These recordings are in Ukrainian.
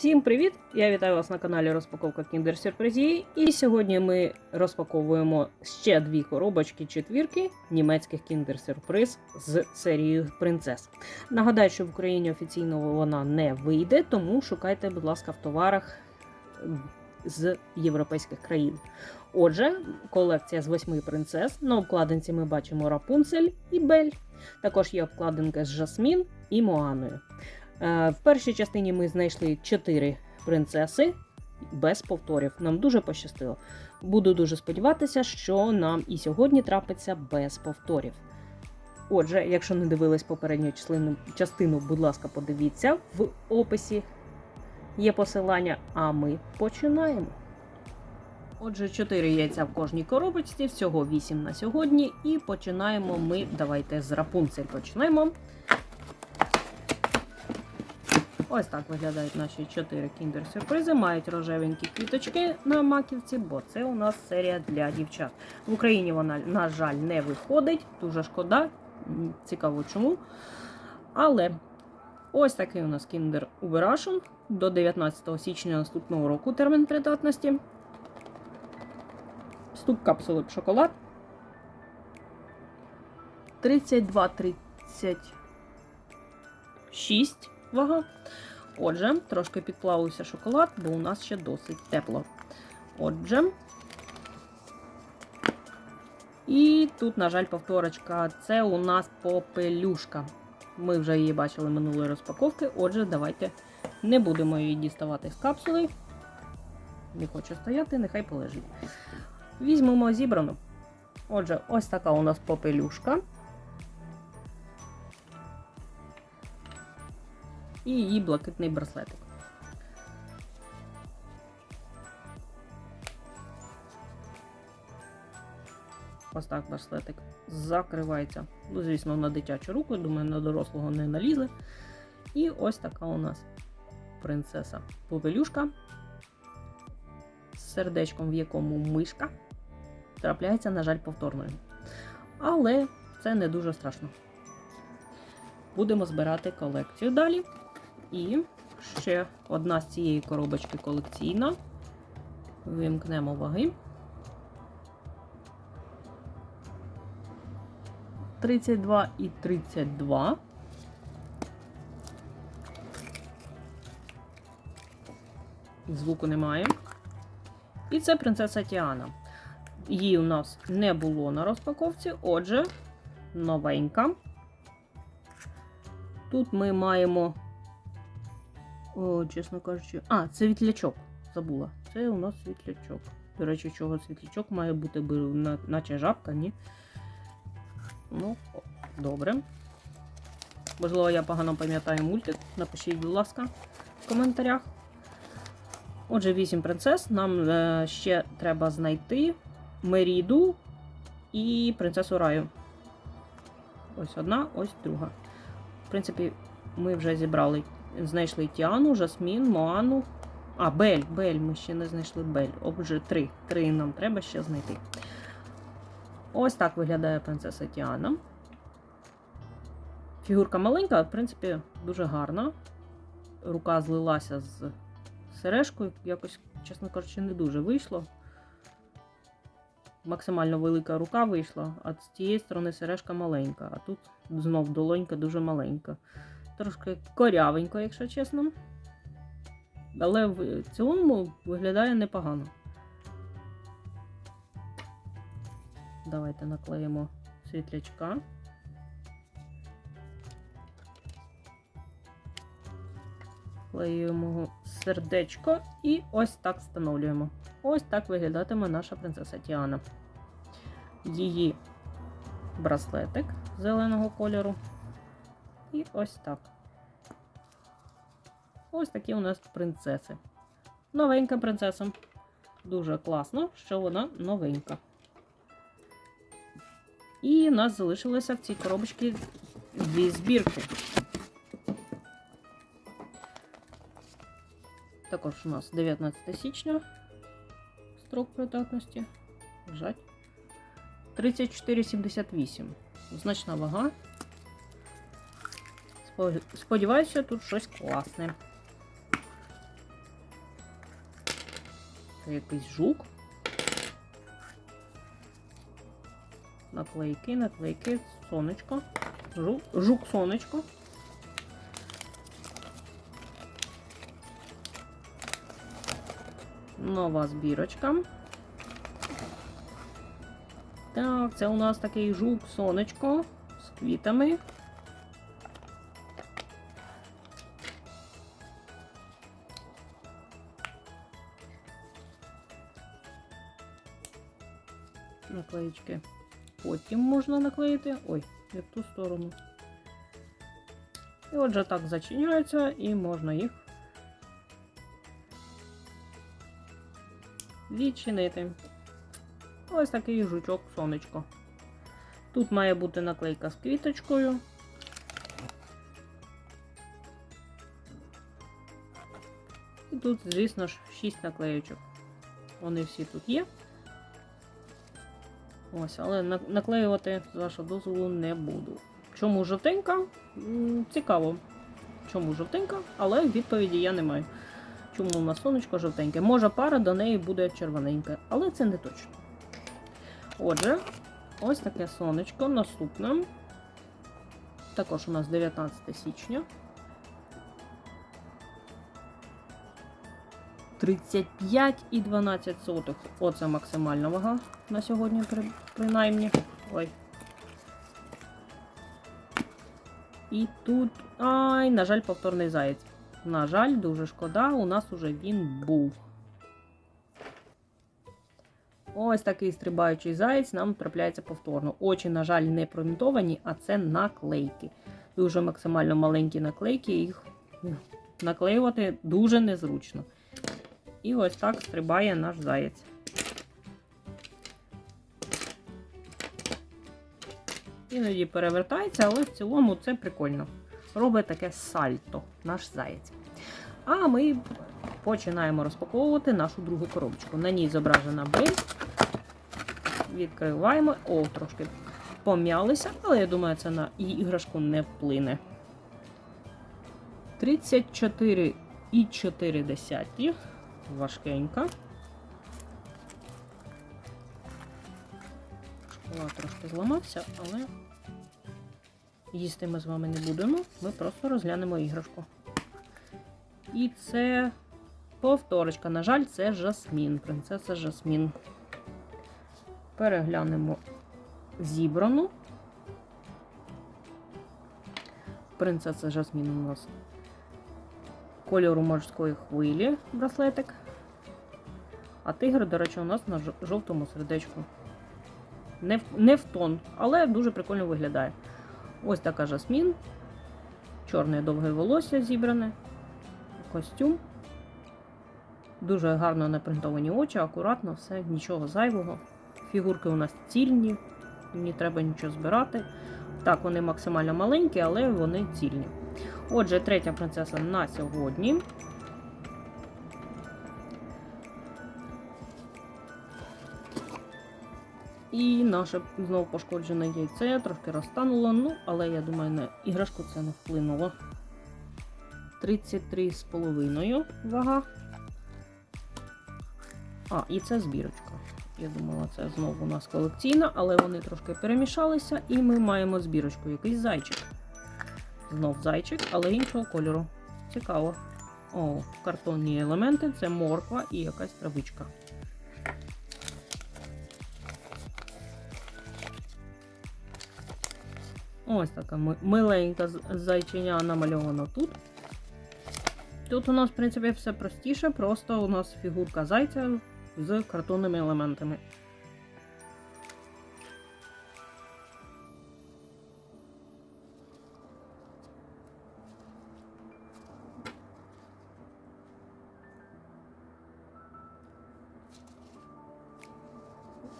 Всім привіт! Я вітаю вас на каналі Розпаковка Kinder Сюрпризі. І сьогодні ми розпаковуємо ще дві коробочки четвірки німецьких Kinder Сюрприз з серією Принцес. Нагадаю, що в Україні офіційно вона не вийде, тому шукайте, будь ласка, в товарах з європейських країн. Отже, колекція з восьми принцес. На обкладинці ми бачимо Рапунцель і Бель. Також є обкладинка з Жасмін і Моаною. Е, В першій частині ми знайшли чотири принцеси без повторів. Нам дуже пощастило. Буду дуже сподіватися, що нам і сьогодні трапиться без повторів. Отже, якщо не дивились попередню частину, будь ласка, подивіться в описі. Є посилання, а ми починаємо. Отже, 4 яйця в кожній коробочці, всього 8 на сьогодні. І починаємо ми. Давайте з Рапунцель почнемо. Ось так виглядають наші 4 кіндер-сюрпризи. Мають рожевенькі квіточки на маківці, бо це у нас серія для дівчат. В Україні вона, на жаль, не виходить. Дуже шкода. Цікаво чому. Але ось такий у нас кіндер Uberration до 19 січня наступного року термін придатності. Ступ капсули шоколад. 32,36 вага. Отже, трошки підплавився шоколад, бо у нас ще досить тепло. Отже. І тут, на жаль, повторочка. Це у нас попелюшка. Ми вже її бачили минулої розпаковки. Отже, давайте не будемо її діставати з капсули. Не хоче стояти, нехай полежить. Візьмемо зібрану. Отже, ось така у нас попелюшка. І її блакитний браслетик. Ось так браслетик закривається. Ну, звісно, на дитячу руку, думаю, на дорослого не налізли. І ось така у нас принцеса попелюшка з сердечком, в якому мишка трапляється, на жаль, повторною. Але це не дуже страшно. Будемо збирати колекцію далі. І ще одна з цієї коробочки колекційна. Вимкнемо ваги. 32 і 32. Звуку немає. І це принцеса Тіана. Її у нас не було на розпаковці, отже, новенька. Тут ми маємо, о, чесно кажучи, а, це світлячок. Забула. Це у нас світлячок. До речі, чого світлячок має бути, бо на- наче жабка, ні. Ну, добре. Можливо, я погано пам'ятаю мультик. Напишіть, будь ласка, в коментарях. Отже, 8 принцес. Нам е, ще треба знайти Меріду і принцесу Раю. Ось одна, ось друга. В принципі, ми вже зібрали, знайшли Тіану, Жасмін, Моану. А, Бель, Бель, ми ще не знайшли Бель. Отже, три. Три нам треба ще знайти. Ось так виглядає принцеса Тіана. Фігурка маленька, в принципі, дуже гарна. Рука злилася з сережкою. Якось, чесно кажучи, не дуже вийшло. Максимально велика рука вийшла, а з тієї сторони сережка маленька, а тут знов долонька дуже маленька. Трошки корявенько, якщо чесно. Але в цілому виглядає непогано. Давайте наклеїмо світлячка. Клеюємо сердечко і ось так встановлюємо. Ось так виглядатиме наша принцеса Тіана. Її браслетик зеленого кольору. І ось так. Ось такі у нас принцеси. Новенька принцеса. Дуже класно, що вона новенька. І у нас залишилося в цій коробочці дві збірки. Також у нас 19 січня строк придатності. Лежать. 34,78. Значна вага. Спо- Сподіваюся, тут щось класне. Це якийсь жук. Наклейки, наклейки, сонечко. Жук, жук сонечко. Нова збірочка. Так, це у нас такий жук сонечко з квітами. Наклеїчки. Потім можна наклеїти. Ой, не в ту сторону. І отже так зачиняються і можна їх відчинити. Ось такий жучок сонечко. Тут має бути наклейка з квіточкою. І тут, звісно ж, 6 наклеючок. Вони всі тут є. Ось, але наклеювати з вашого дозволу не буду. Чому жовтенька? Цікаво. Чому жовтенька, але відповіді я не маю. Чому у нас сонечко жовтеньке? Може, пара до неї буде червоненька, але це не точно. Отже, ось таке сонечко. Наступне. Також у нас 19 січня. 35,12 сотих. Оце максимальна вага на сьогодні, принаймні. Ой. І тут. Ай, на жаль, повторний заєць. На жаль, дуже шкода, у нас уже він був. Ось такий стрибаючий заєць нам трапляється повторно. Очі, на жаль, не промінтовані, а це наклейки. Дуже максимально маленькі наклейки, їх наклеювати дуже незручно. І ось так стрибає наш заєць. Іноді перевертається, але в цілому це прикольно. Робить таке сальто, наш заєць. А ми починаємо розпаковувати нашу другу коробочку. На ній зображена Бель. Відкриваємо. О, трошки пом'ялися, але я думаю, це на іграшку не вплине. 34,4 важкенька. Шоколад трошки зламався, але їсти ми з вами не будемо. Ми просто розглянемо іграшку. І це повторочка. На жаль, це жасмін. Принцеса Жасмін. Переглянемо зібрану. Принцеса Жасмін у нас кольору морської хвилі браслетик. А тигр, до речі, у нас на жовтому сердечку. Не в, не в тон, але дуже прикольно виглядає. Ось така жасмін. Чорне довге волосся зібране. Костюм. Дуже гарно напринтовані очі, акуратно, все, нічого зайвого. Фігурки у нас цільні, не треба нічого збирати. Так, вони максимально маленькі, але вони цільні. Отже, третя принцеса на сьогодні. І наше знову пошкоджене яйце трошки розтануло, ну, але я думаю, на іграшку це не вплинуло. 33,5 вага. А, і це збірочка. Я думала, це знову у нас колекційна, але вони трошки перемішалися, і ми маємо збірочку, якийсь зайчик. Знов зайчик, але іншого кольору. Цікаво. О, картонні елементи це морква і якась травичка. Ось така ми- миленька зайчиня намальована тут. Тут у нас, в принципі, все простіше, просто у нас фігурка зайця з картонними елементами.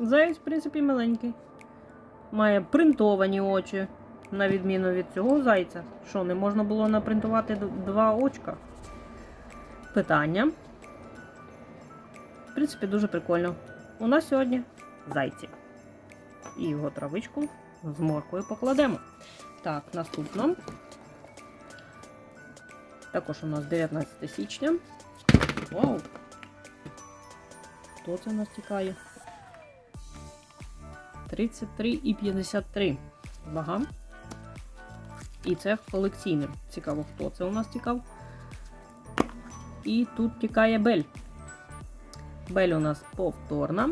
Заєць, в принципі, миленький. Має принтовані очі, на відміну від цього зайця. Що, не можна було напринтувати два очка? Питання. В принципі, дуже прикольно. У нас сьогодні зайці. І його травичку з морквою покладемо. Так, наступно. Також у нас 19 січня. Вау! Хто це у нас тікає? 33 і 53. Вага. І це колекційний. Цікаво, хто це у нас тікав. І тут тікає Бель. Бель у нас повторна.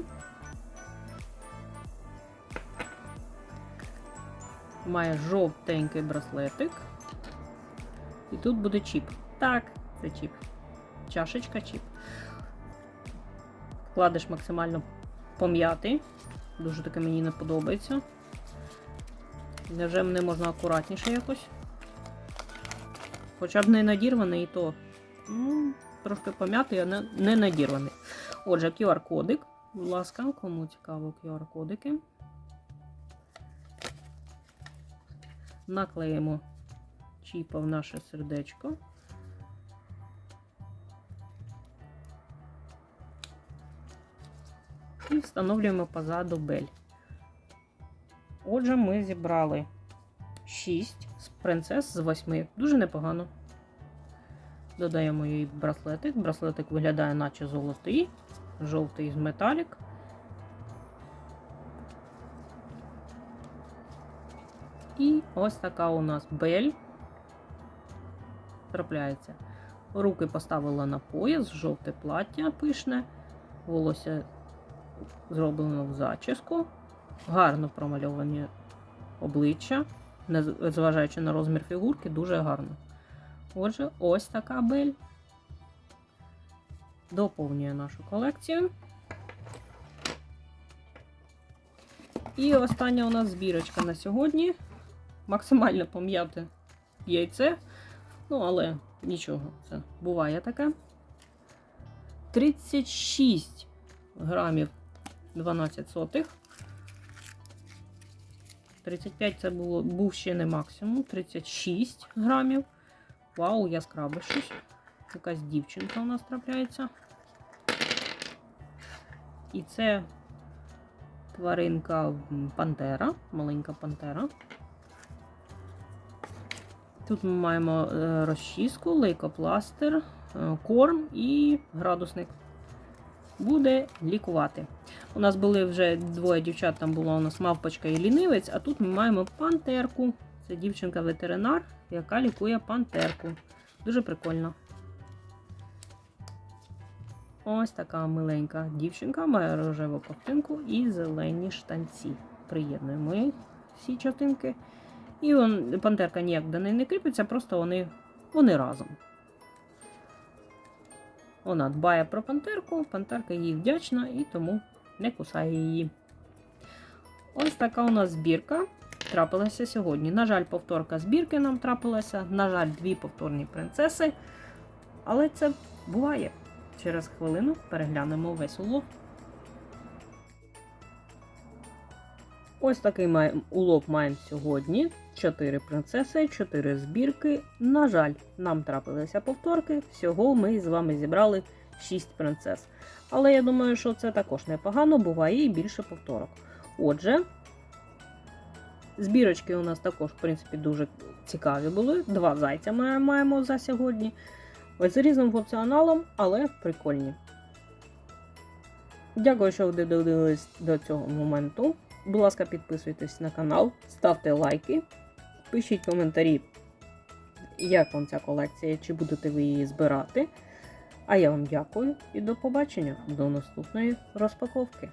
Має жовтенький браслетик. І тут буде чіп. Так, це чіп. Чашечка чіп. Кладеш максимально пом'ятий. Дуже таке мені не подобається. Невже не можна акуратніше якось? Хоча б не надірваний, і то ну, трошки пом'ятий, а не, не надірваний. Отже, QR-кодик. Будь ласка, кому цікаво QR-кодики. Наклеїмо чіпа в наше сердечко. І встановлюємо позаду бель. Отже, ми зібрали 6 принцес з 8. Дуже непогано. Додаємо їй браслетик. Браслетик виглядає, наче золотий, жовтий з металік. І ось така у нас бель трапляється. Руки поставила на пояс, жовте плаття пишне, волосся зроблено в зачіску, гарно промальовані обличчя, незважаючи на розмір фігурки, дуже гарно. Отже, ось така бель доповнює нашу колекцію. І остання у нас збірочка на сьогодні. Максимально пом'яте яйце. Ну, але нічого, це буває таке. 36 грамів 12 сотих. 35 це було, був ще не максимум. 36 грамів. Вау, яскраве щось. Якась дівчинка у нас трапляється. І це тваринка пантера, маленька пантера. Тут ми маємо е, розчіску, лейкопластир, е, корм і градусник. Буде лікувати. У нас були вже двоє дівчат, там була у нас мавпочка і лінивець, а тут ми маємо пантерку. Це дівчинка-ветеринар, яка лікує пантерку. Дуже прикольно. Ось така миленька дівчинка, має рожеву ковтинку і зелені штанці. Приєднуємо всі частинки. І он, пантерка ніяк до неї не кріпиться, просто вони, вони разом. Вона дбає про пантерку, пантерка їй вдячна і тому не кусає її. Ось така у нас збірка трапилася сьогодні. На жаль, повторка збірки нам трапилася. На жаль, дві повторні принцеси. Але це буває. Через хвилину переглянемо весь улов. Ось такий улов маємо сьогодні. 4 принцеси, 4 збірки. На жаль, нам трапилися повторки. Всього ми з вами зібрали 6 принцес. Але я думаю, що це також непогано, буває і більше повторок. Отже, збірочки у нас також, в принципі, дуже цікаві були. Два зайця ми маємо за сьогодні. З різним функціоналом, але прикольні. Дякую, що ви додивились до цього моменту. Будь ласка, підписуйтесь на канал, ставте лайки, пишіть коментарі, як вам ця колекція, чи будете ви її збирати. А я вам дякую і до побачення до наступної розпаковки.